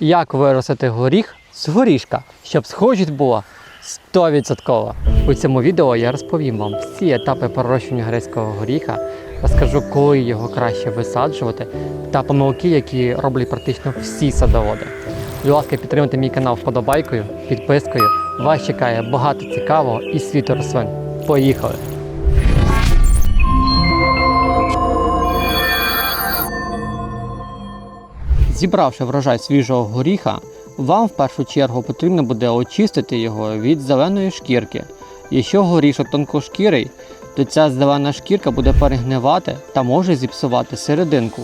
як виростити горіх з горішка, щоб схожість була 100%. У цьому відео я розповім вам всі етапи пророщення грецького горіха, розкажу, коли його краще висаджувати, та помилки, які роблять практично всі садоводи. Будь ласка, підтримайте мій канал вподобайкою, підпискою. Вас чекає багато цікавого і світу рослин. Поїхали! Зібравши врожай свіжого горіха, вам в першу чергу потрібно буде очистити його від зеленої шкірки. Якщо горішок тонкошкірий, то ця зелена шкірка буде перегнивати та може зіпсувати серединку,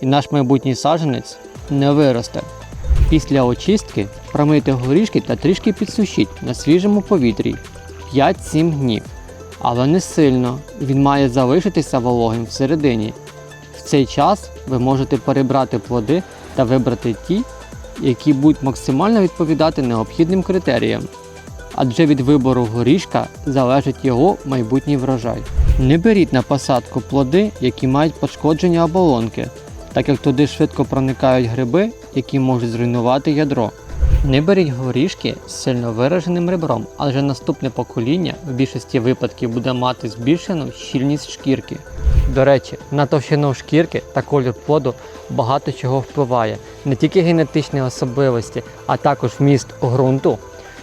і наш майбутній саджанець не виросте. Після очистки промийте горішки та трішки підсушіть на свіжому повітрі 5-7 днів. Але не сильно, він має залишитися вологим всередині. В цей час ви можете перебрати плоди та вибрати ті, які будуть максимально відповідати необхідним критеріям. Адже від вибору горішка залежить його майбутній врожай. Не беріть на посадку плоди, які мають пошкодження оболонки, так як туди швидко проникають гриби, які можуть зруйнувати ядро. Не беріть горішки з сильно вираженим ребром, адже наступне покоління в більшості випадків буде мати збільшену щільність шкірки. До речі, на товщину шкірки та колір плоду багато чого впливає, не тільки генетичні особливості, а також вміст ґрунту,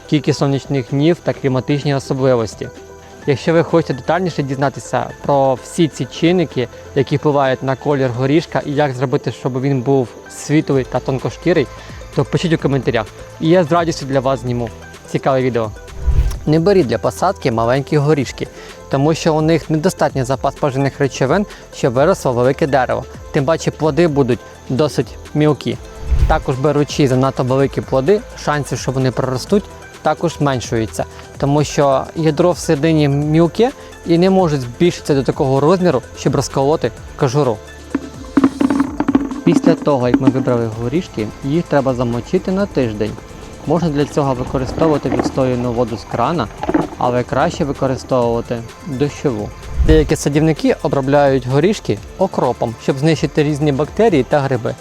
кількість сонячних днів та кліматичні особливості. Якщо ви хочете детальніше дізнатися про всі ці чинники, які впливають на колір горішка і як зробити, щоб він був світлий та тонкошкірий, то пишіть у коментарях. І я з радістю для вас зніму цікаве відео. Не беріть для посадки маленькі горішки, тому що у них недостатній запас поживних речовин, щоб виросло велике дерево. Тим паче плоди будуть досить мілкі. Також беручи занадто великі плоди, шанси, що вони проростуть, також зменшуються, тому що ядро всередині мілке і не може збільшитися до такого розміру, щоб розколоти кожуру. Після того, як ми вибрали горішки, їх треба замочити на тиждень. Можна для цього використовувати відстояну воду з крана, але краще використовувати дощову. Деякі садівники обробляють горішки окропом, щоб знищити різні бактерії та гриби.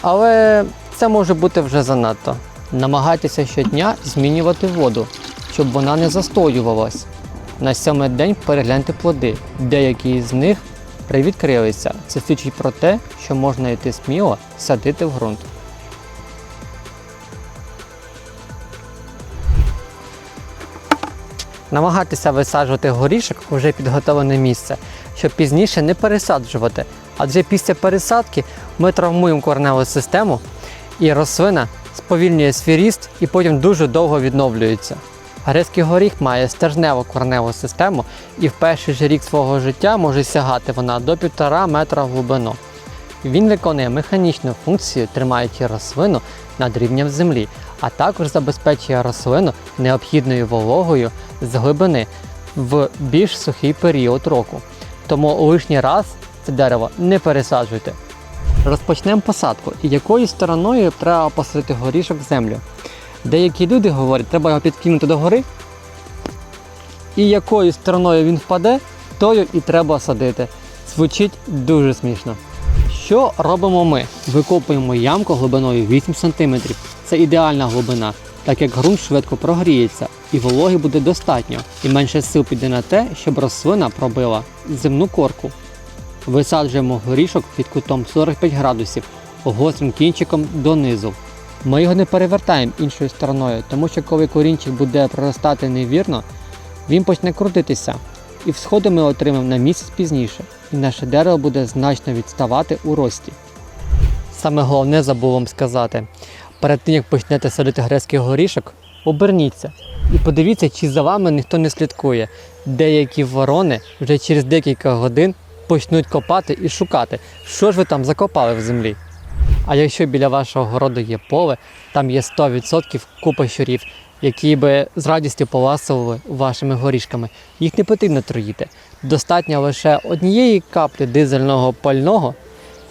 Але це може бути вже занадто. Намагайтеся щодня змінювати воду, щоб вона не застоювалась. На сьомий день перегляньте плоди. Деякі з них привідкрилися. Це свідчить про те, що можна йти сміло садити в ґрунт. Намагайтеся висаджувати горішок у вже підготовлене місце, щоб пізніше не пересаджувати. Адже після пересадки ми травмуємо кореневу систему і рослина сповільнює свій ріст і потім дуже довго відновлюється. Грецький горіх має стержневу кореневу систему і в перший же рік свого життя може сягати вона до 1,5 метра в глибину. Він виконує механічну функцію, тримаючи рослину над рівнем землі, а також забезпечує рослину необхідною вологою з глибини в більш сухий період року. Тому лишній раз це дерево не пересаджуйте. Розпочнемо посадку. Якою стороною треба посадити горішок в землю? Деякі люди говорять, треба його підкинути догори. І якою стороною він впаде, тою і треба садити. Звучить дуже смішно. Що робимо ми? Викопуємо ямку глибиною 8 см. Це ідеальна глибина, так як ґрунт швидко прогріється і вологи буде достатньо, і менше сил піде на те, щоб рослина пробила земну корку. Висаджуємо горішок під кутом 45 градусів, гострим кінчиком донизу. Ми його не перевертаємо іншою стороною, тому що коли корінчик буде проростати невірно, він почне крутитися. І всходи ми отримаємо на місяць пізніше, і наше дерево буде значно відставати у рості. Саме головне забув вам сказати: перед тим як почнете садити грецький горішок, оберніться і подивіться, чи за вами ніхто не слідкує. Деякі ворони вже через декілька годин почнуть копати і шукати, що ж ви там закопали в землі. А якщо біля вашого городу є поле, там є 100% купа щурів, які би з радістю поласували вашими горішками. Їх не потрібно труїти. Достатньо лише однієї каплі дизельного пального,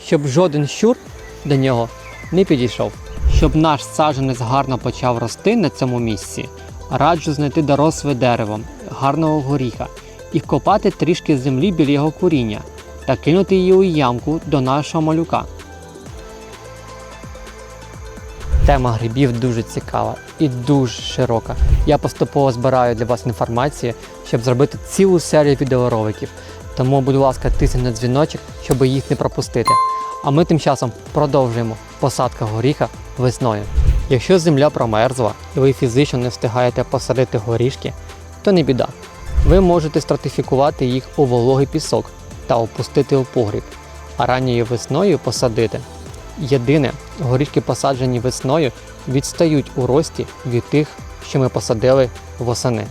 щоб жоден щур до нього не підійшов. Щоб наш саджанець гарно почав рости на цьому місці, раджу знайти доросле дерево гарного горіха і вкопати трішки землі біля його коріння та кинути її у ямку до нашого малюка. Тема грибів дуже цікава і дуже широка. Я поступово збираю для вас інформацію, щоб зробити цілу серію відеороликів. Тому, будь ласка, тисніть на дзвіночок, щоб їх не пропустити. А ми тим часом продовжуємо посадка горіха весною. Якщо земля промерзла і ви фізично не встигаєте посадити горішки, то не біда. Ви можете стратифікувати їх у вологий пісок та опустити у погріб, а ранньою весною посадити. Єдине, горішки посаджені весною відстають у рості від тих, що ми посадили восени.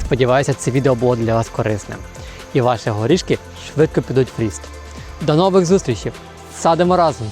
Сподіваюся, це відео було для вас корисним. І ваші горішки швидко підуть в ріст. До нових зустрічей! Садимо разом!